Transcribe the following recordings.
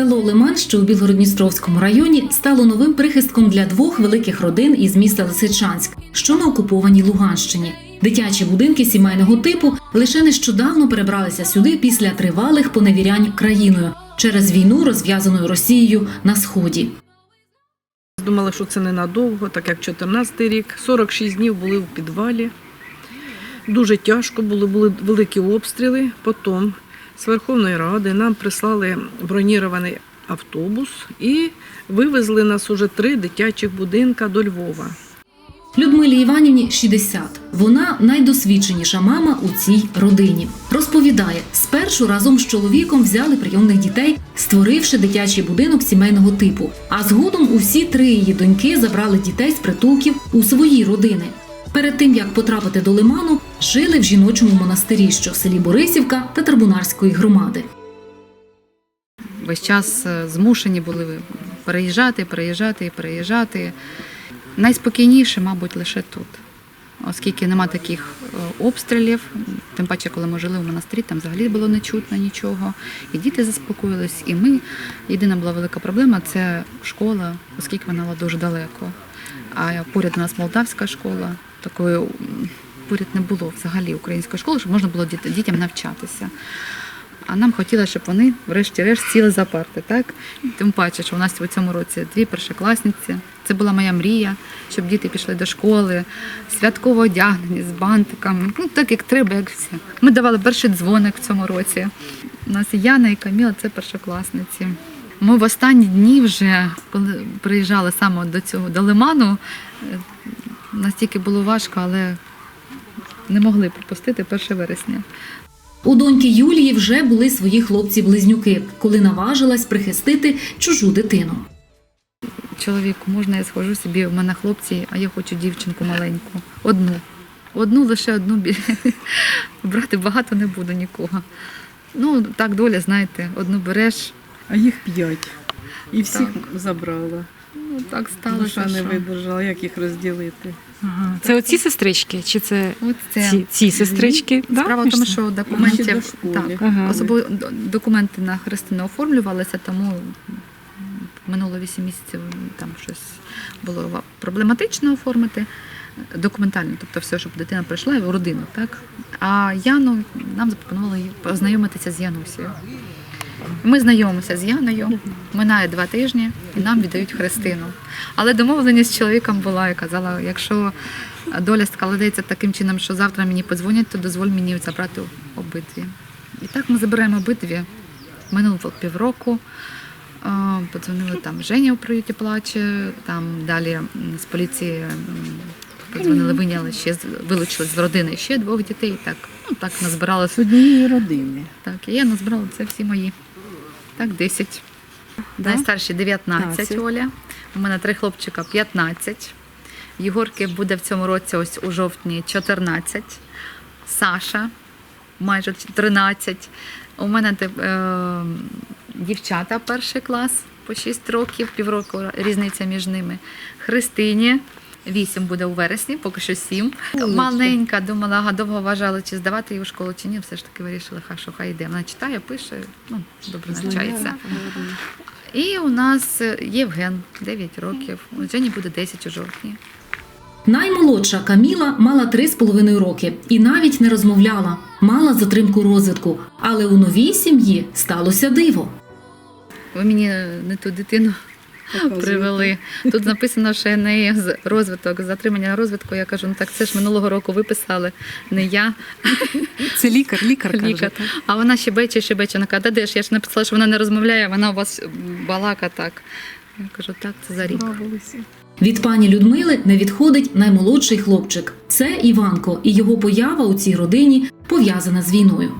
Село Лиман, що у Білгородністровському районі, стало новим прихистком для двох великих родин із міста Лисичанськ, що на окупованій Луганщині. Дитячі будинки сімейного типу лише нещодавно перебралися сюди після тривалих поневірянь країною через війну, розв'язану Росією на сході. Думали, що це ненадовго, так як 14 рік. 46 днів були в підвалі. Дуже тяжко було, були великі обстріли. Потім з Верховної Ради нам прислали бронірований автобус і вивезли нас уже три дитячих будинка до Львова. Людмилі Іванівні 60. Вона найдосвідченіша мама у цій родині. Розповідає, спершу разом з чоловіком взяли прийомних дітей, створивши дитячий будинок сімейного типу. А згодом усі три її доньки забрали дітей з притулків у свої родини. Перед тим як потрапити до лиману, жили в жіночому монастирі, що в селі Борисівка та Тарбунарської громади. весь час е, змушені були переїжджати, переїжджати і переїжджати. Найспокійніше, мабуть, лише тут, оскільки нема таких е, обстрілів. Тим паче, коли ми жили в монастирі, там взагалі було не чутно нічого. І діти заспокоїлись, і ми. Єдина була велика проблема це школа, оскільки вона була дуже далеко. А поряд у нас молдавська школа, такої поряд не було взагалі української школи, щоб можна було дітям навчатися. А нам хотілося, щоб вони, врешті-решт, сіли за парти. Так? Тим паче, що у нас у цьому році дві першокласниці. Це була моя мрія, щоб діти пішли до школи, святково одягнені з бантиками. Ну, так як треба, як всі. Ми давали перший дзвоник в цьому році. У нас Яна і Каміла це першокласниці. Ми в останні дні вже, коли приїжджали саме до цього до лиману, настільки було важко, але не могли пропустити 1 вересня. У доньки Юлії вже були свої хлопці-близнюки, коли наважилась прихистити чужу дитину. чоловіку, можна я схожу собі, у мене хлопці, а я хочу дівчинку маленьку. Одну. Одну, лише одну брати багато не буду нікого. Ну, так доля, знаєте, одну береш, А їх п'ять. І всіх Так. забрала. Ну так Душа сталося. не видержала, як їх розділити. Ага. Це оці сестрички, чи це От це. ці, ці сестрички? Да? Справа в тому, що до документів школи. так, Ага. особливо д- документи на Христину оформлювалися, тому минуло 8 місяців там щось було ва- проблематично оформити документально, тобто все, щоб дитина прийшла в родину, так? А Яну нам запропонували познайомитися з Янусією. Ми знайомимося з Яною, минає два тижні і нам віддають Христину. Але домовленість з чоловіком була і казала, якщо доля складається таким чином, що завтра мені подзвонять, то дозволь мені забрати обидві. І так ми забираємо обидві. Минуло півроку. Подзвонили там Женя у приюті плаче, там далі з поліції подзвонили, виняли ще вилучили з родини ще двох дітей. Так, ну так назбиралося. З однієї родини. Так, і я назбирала це всі мої. Так, 10. Да? Найстарші 19 15. Оля. У мене три хлопчика 15. Єгорки буде в цьому році ось у жовтні 14. Саша майже 13. У мене е, дівчата перший клас по 6 років, півроку різниця між ними. Христині. Вісім буде у вересні, поки що сім. Маленька, думала, довго вважала, чи здавати її в школу, чи ні. Все ж таки вирішили, хай що хай йде. Вона читає, пише, ну, добре навчається. І у нас е, Євген, 9 років. У Жені буде 10 у жовтні. Наймолодша Каміла мала три з половиною роки і навіть не розмовляла, мала затримку розвитку. Але у новій сім'ї сталося диво. Ви мені не ту дитину привели. Тут написано, що в неї розвиток, затримання розвитку. Я кажу, ну так це ж минулого року виписали, не я, Це лікар, лікар каже. лікар. А вона щебече, щебече. Вона каже, «Та де ж я ж написала, що вона не розмовляє, вона у вас балака так. Я кажу, так, це за рік. Від пані Людмили не відходить наймолодший хлопчик. Це Іванко, і його поява у цій родині пов'язана з війною.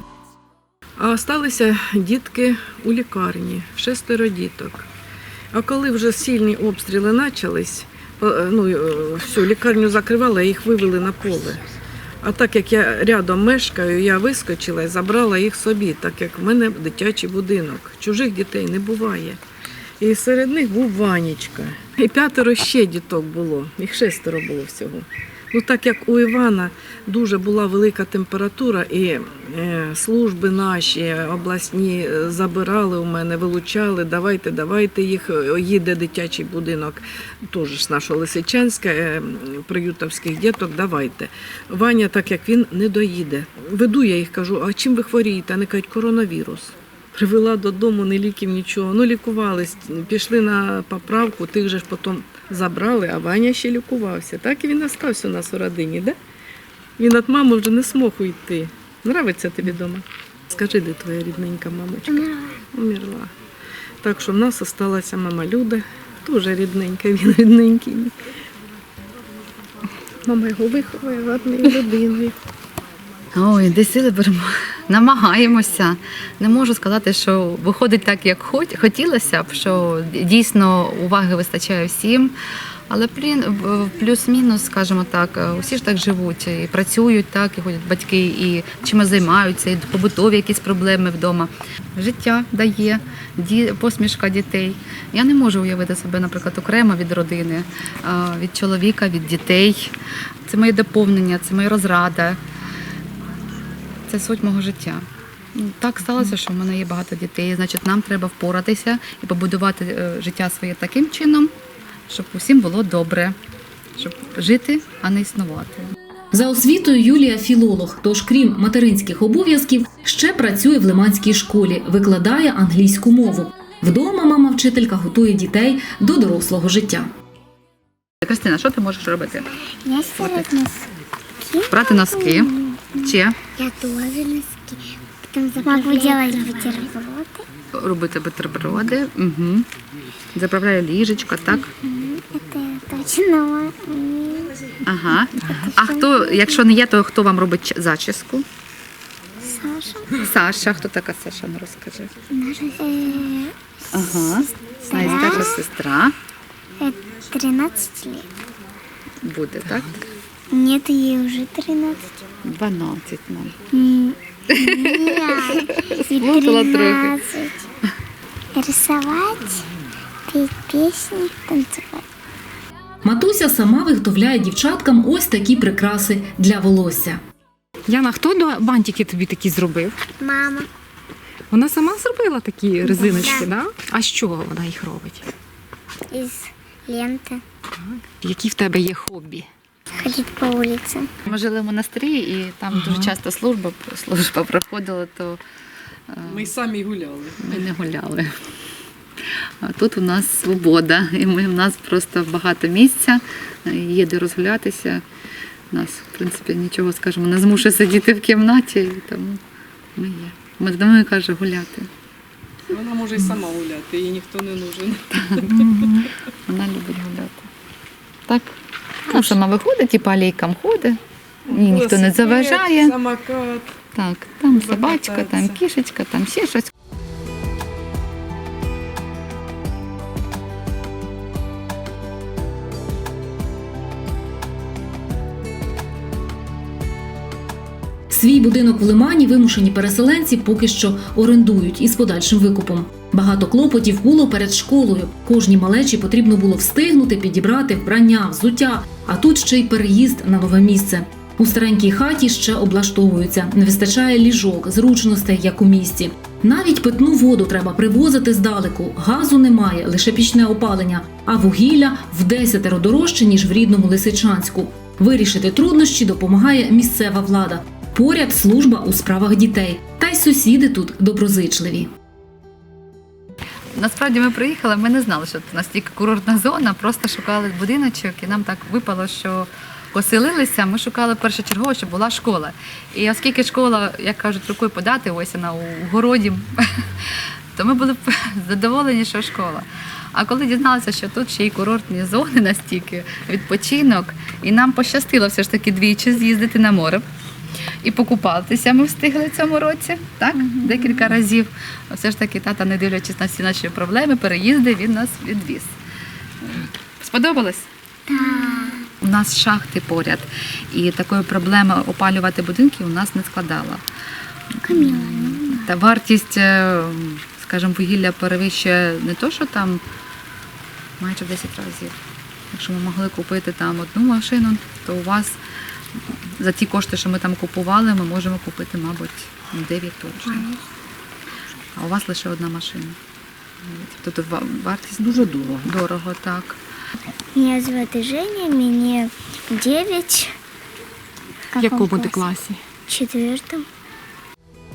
А залишилися дітки у лікарні, шестеро діток. А коли вже сильні обстріли почались, е, ну, е, всю лікарню закривали, їх вивели на поле. А так як я рядом мешкаю, я вискочила і забрала їх собі, так як в мене дитячий будинок. Чужих дітей не буває. І серед них був Ванечка. І п'ятеро ще діток було, їх шестеро було всього. Ну так як у Івана дуже була велика температура, і е, служби наші обласні е, забирали у мене, вилучали, давайте, давайте їх. Е, Їде дитячий будинок, теж ж нашого Лисичанська, приютовських діток, давайте. Ваня, так як він не доїде. Веду я їх кажу, а чим ви хворієте? Вони кажуть, коронавірус. Привела додому, не ліків, нічого. Ну, лікувались, пішли на поправку, тих же ж потім забрали, а Ваня ще лікувався. Так і він остався у нас у родині, да? Він від мами вже не змог уйти. Нравиться тобі вдома? Скажи, де твоя рідненька мамочка? Умерла. Умерла. Так що в нас залишилася мама Люда, теж рідненька, він рідненький. Мама його виховує гарною людиною. Ой, де сили беремо. Намагаємося. Не можу сказати, що виходить так, як хотілося б, що дійсно уваги вистачає всім. Але плюс-мінус, скажімо так, усі ж так живуть і працюють, так, і ходять батьки, і чимось займаються, і побутові якісь проблеми вдома. Життя дає, посмішка дітей. Я не можу уявити себе, наприклад, окремо від родини, від чоловіка, від дітей. Це моє доповнення, це моя розрада. Це суть мого життя. Ну, Так сталося, що в мене є багато дітей. Значить, нам треба впоратися і побудувати е, життя своє таким чином, щоб усім було добре, щоб жити, а не існувати. За освітою Юлія філолог, тож крім материнських обов'язків, ще працює в Лиманській школі, викладає англійську мову. Вдома мама вчителька готує дітей до дорослого життя. Кристина, що ти можеш робити? Я стирать носки. Прати носки. Ще Я тоже носки. Потом могу делать бутерброды. робити бутерброди. Угу. Заправляю ліжечко, так? Это точно. м, Ага. А хто, якщо не я, то хто вам робить ч- зачіску? Саша. Саша, хто така Саша? Ну розкажи. Наша э, Ага. Найстарша сестра э, 13 лет. буде, так? Нет, ей уже 13. 12 нам. Ей трохи. 13. Рисовать, петь песни, танцевать. Матуся сама виготовляє дівчаткам ось такі прикраси для волосся. Яна, хто до бантики тобі такі зробив? Мама. Вона сама зробила такі резиночки, Да. да? А з чого вона їх робить? из ленты. Які в тебе є хобі? Ходить по улице. Ми жили в монастирі, і там дуже часто служба, служба проходила, то е, Ми самі гуляли. ми не гуляли. А тут у нас свобода, і ми, у нас просто багато місця, е, є де розгулятися. Нас, в принципі, нічого, скажімо, не змушує сидіти в кімнаті, і тому ми є. Ми домой каже гуляти. Вона може і сама гуляти, їй ніхто не нужен. Вона любить гуляти. Так? Вона сама виходить і по алейкам ходить. Їй ніхто не заважає. Самокат. Так, там собачка, там кішечка, там ще щось. Свій будинок в Лимані вимушені переселенці поки що орендують із подальшим викупом. Багато клопотів було перед школою. Кожній малечі потрібно було встигнути підібрати вбрання, взуття, а тут ще й переїзд на нове місце. У старенькій хаті ще облаштовуються. Не вистачає ліжок, зручностей, як у місті. Навіть питну воду треба привозити здалеку. Газу немає, лише пічне опалення, а вугілля в десятеро дорожче, ніж в рідному Лисичанську. Вирішити труднощі допомагає місцева влада. Поряд служба у справах дітей. Та й сусіди тут доброзичливі. Насправді ми приїхали, ми не знали, що це настільки курортна зона, просто шукали будиночок, і нам так випало, що поселилися. Ми шукали першочергово, щоб була школа. І оскільки школа, як кажуть, рукою подати, ось вона у городі, то ми були задоволені, що школа. А коли дізналися, що тут ще й курортні зони настільки, відпочинок, і нам пощастило все ж таки двічі з'їздити на море. І покупатися ми встигли в цьому році, так? Декілька разів. Все ж таки, тата, не дивлячись на всі наші проблеми, переїзди, він нас відвіз. Сподобалось? Так. У нас шахти поряд, і такої проблеми опалювати будинки у нас не складала. Та вартість, е, скажімо, вугілля перевищує не то, що там майже в 10 разів. Якщо ми могли купити там одну машину, то у вас за ті кошти, що ми там купували, ми можемо купити, мабуть, 9 точно. А у вас лише одна машина. Тобто вартість Дуже дорого. дорого, так. Меня зовут Женя, мне 9. В якому ти класі? Четвертом.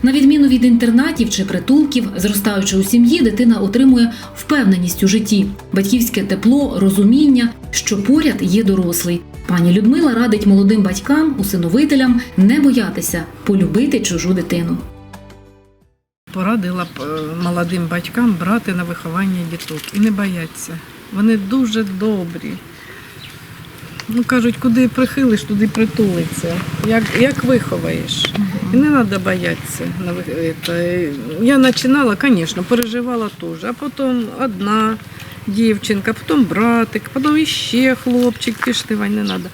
На відміну від інтернатів чи притулків, зростаючи у сім'ї, дитина отримує впевненість у житті, батьківське тепло, розуміння, що поряд є дорослий. Пані Людмила радить молодим батькам, усиновителям не боятися полюбити чужу дитину. Порадила б е, молодим батькам брати на виховання діток і не бояться. Вони дуже добрі. Ну, кажуть, куди прихилиш, туди притулиться. Як, як виховаєш. І не треба боятися. на ви- Я починала, звісно, переживала теж. А потім одна дівчинка, потім братик, потім іще хлопчик, пішли, Вань, не треба.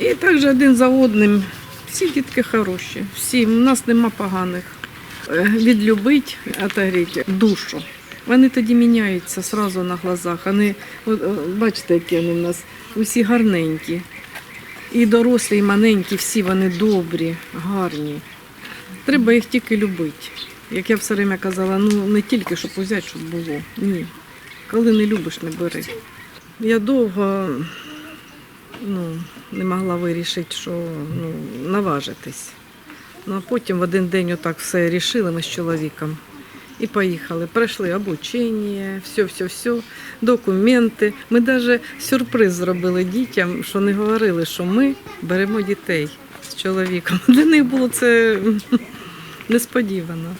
І так же один за одним. Всі дітки хороші, всі, у нас нема поганих. Е, Відлюбить, отогріть душу. Вони тоді міняються одразу на глазах. Вони, бачите, які вони в нас усі гарненькі. І дорослі, і маленькі, всі вони добрі, гарні. Треба їх тільки любити. Як я все время казала, ну не тільки щоб взяти, щоб було. Ні. Коли не любиш, не бери. Я довго ну, не могла вирішити, що ну, наважитись. Ну а потім в один день отак все рішили ми з чоловіком. І поїхали. Пройшли обучення, все, все, все, документи. Ми навіть сюрприз зробили дітям, що не говорили, що ми беремо дітей з чоловіком. Для них було це несподівано.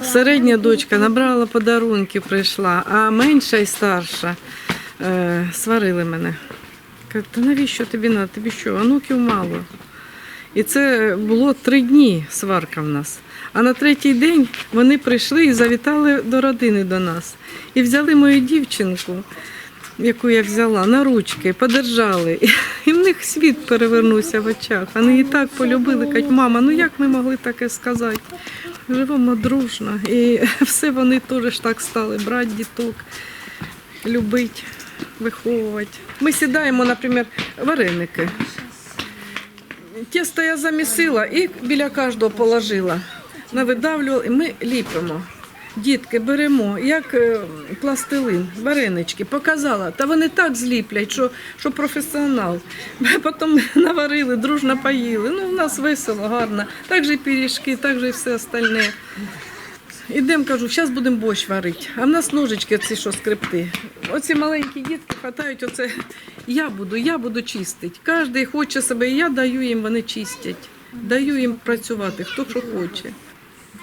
Середня дочка набрала подарунки, прийшла, а менша і старша е, сварили мене. Кажуть, навіщо тобі надо? Тобі що, онуків мало. І це було три дні сварка в нас. А на третій день вони прийшли і завітали до родини до нас. І взяли мою дівчинку, яку я взяла, на ручки, подержали. І в них світ перевернувся в очах. Вони її так полюбили, кажуть, мама, ну як ми могли таке сказати? Живемо дружно. І все вони теж так стали, брати діток, любити, виховувати. Ми сідаємо, наприклад, вареники. Тісто я замісила і біля кожного положила. Навидавлювала, і ми ліпимо. Дітки беремо, як е, пластилин, варенички, показала. Та вони так зліплять, що, що професіонал. Потім наварили, дружно поїли. Ну, у нас весело, гарно. Так же і пиріжки, так же і все остальне. Ідемо, кажу, зараз будемо борщ варити. А в нас ножички ці, що скрипти. Оці маленькі дітки хватають оце. Я буду, я буду чистити. Кожен хоче себе, я даю їм, вони чистять. Даю їм працювати, хто що хоче.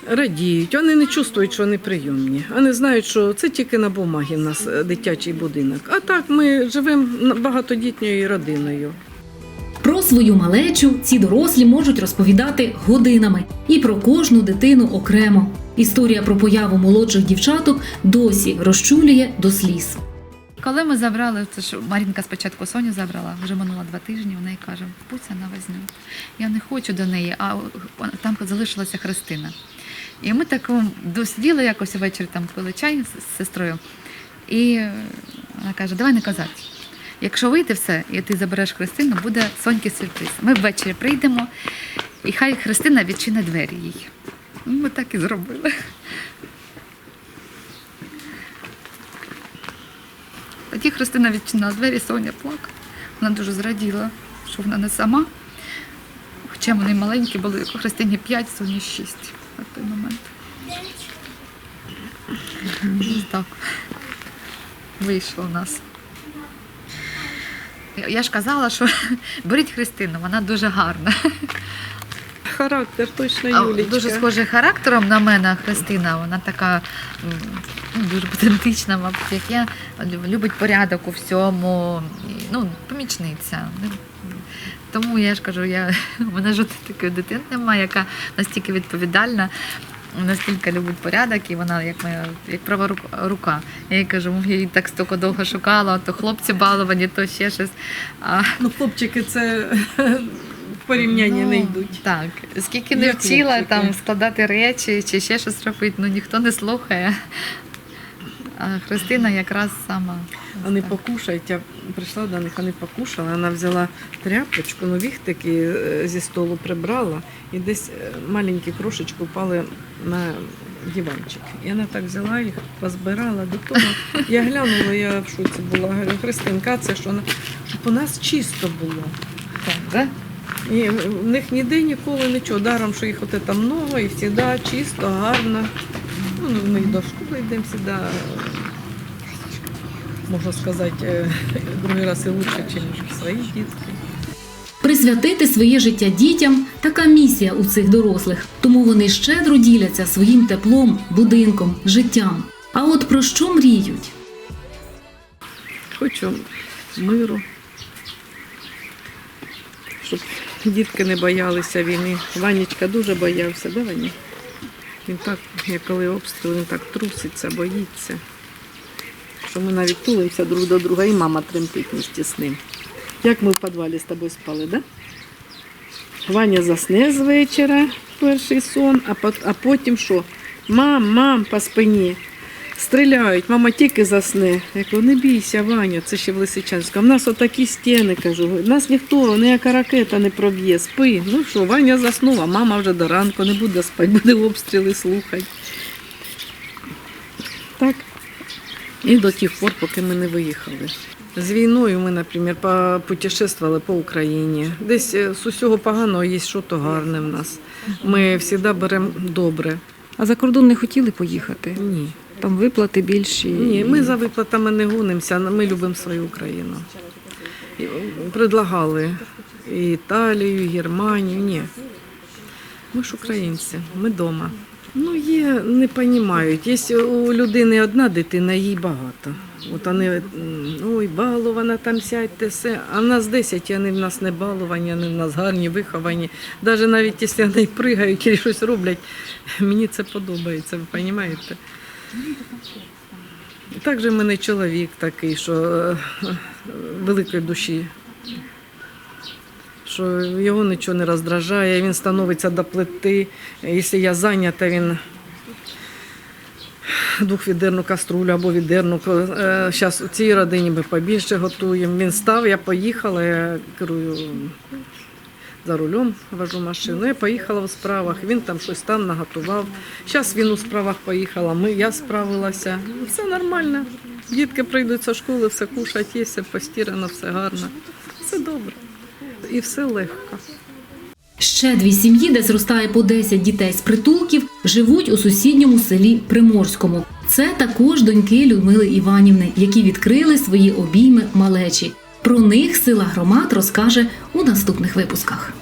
Радіють, вони не чувствують, що вони прийомні. Вони знають, що це тільки на бумагі в нас е, дитячий будинок. А так ми живемо багатодітньою родиною. Про свою малечу ці дорослі можуть розповідати годинами і про кожну дитину окремо. Історія про появу молодших дівчаток досі розчулює до сліз. Коли ми забрали, це ж Марінка спочатку Соню забрала, вже минуло два тижні, вона й каже, Пуся на везню. Я не хочу до неї, а там залишилася Христина. І ми так досиділи якось ввечері, там пили чай з сестрою. І е, вона каже, давай не казати. Якщо вийде все, і ти забереш Христину, буде Соньки сюрприз. Ми ввечері прийдемо, і хай Христина відчинить двері їй. Ну, Ми так і зробили. Тоді Христина відчинила двері, Соня плакала. Вона дуже зраділа, що вона не сама. Хоча вони маленькі були, Христині 5, Соні 6 на той момент. Так вийшло у нас. Я ж казала, що беріть Христину, вона дуже гарна. Характер точно Юлічка. Дуже схожа характером на мене Христина. Вона така ну, дуже педантична, мабуть, як я. Любить порядок у всьому. Ну, помічниця. Тому я ж кажу, я, у мене жодної такої дитини немає, яка настільки відповідальна. Настільки любить порядок, і вона як моя як права рука. Я їй кажу, я її так стільки довго шукала, то хлопці баловані, то ще щось. А, Ну, хлопчики це в порівнянні не Ну, йдуть. Так, скільки не вчила там складати речі чи ще щось робити, ну ніхто не слухає. А Христина якраз сама вони покушають. Я прийшла до них, вони покушали. Вона взяла тряпочку, ну віхтики е, зі столу прибрала, і десь е, маленькі крошечки впали на диванчик. І вона так взяла їх, позбирала до того. Я глянула, я в шоці була. Говорю, Христинка, це що вона, щоб у нас чисто було. Так, да? І в них ніде ніколи нічого. Даром, що їх от це много і завжди чисто, гарно. Ну, ми до школи йдемо завжди, можна сказати, е, другий раз і лучше, ніж свої дітки. Присвятити своє життя дітям така місія у цих дорослих, тому вони щедро діляться своїм теплом, будинком, життям. А от про що мріють? Хочу миру, щоб дітки не боялися війни. Ванечка дуже боявся, да, Ваня? Він так, як коли обстріл, він так труситься, боїться. Що ми навіть тулимося друг до друга, і мама тремтить місті з ним. Як ми в підвалі з тобою спали, да? Ваня засне з вечора, перший сон, а, потім що? Мам, мам, по спині. Стріляють, мама тільки засне. Я кажу, не бійся, Ваня, це ще в Лисичанську. В нас отакі стіни, кажу. Нас ніхто, ніяка ракета не проб'є. Спи. Ну що, Ваня заснув, а мама вже до ранку не буде спати, буде обстріли слухати. Так. І до тих пор, поки ми не виїхали. З війною ми, наприклад, путешествували по Україні. Десь е, з усього поганого є щось гарне в нас. Ми завжди беремо добре. А за кордон не хотіли поїхати? Ні. Там виплати більші. Ні, ми за виплатами не гонимося, ми любимо свою Україну. Предлагали і Італію, і Германію. Ні. Ми ж українці, ми вдома. Ну, є, не розуміють. Є у людини одна дитина, їй багато. От вони, ой, балована там сядьте, все. А в нас 10, вони в нас не баловані, вони в нас гарні, виховані. Навіть навіть якщо вони пригають і щось роблять, мені це подобається, ви розумієте? І так же в мене чоловік такий, що е, великої душі, що його нічого не роздражає, він становиться до плити. Якщо я зайнята, він двохвідерну каструлю або відерну. Зараз у цій родині ми побільше готуємо. Він став, я поїхала, я керую за рулем, вожу машину. Я поїхала в справах, він там щось там наготував. Зараз він у справах поїхала, ми, я справилася. Все нормально. Дітки прийдуть зі школи, все кушать, є, все постірано, все гарно. Все добре. І все легко. Ще дві сім'ї, де зростає по 10 дітей з притулків, живуть у сусідньому селі Приморському. Це також доньки Людмили Іванівни, які відкрили свої обійми малечі. Про них сила громад розкаже у наступних випусках.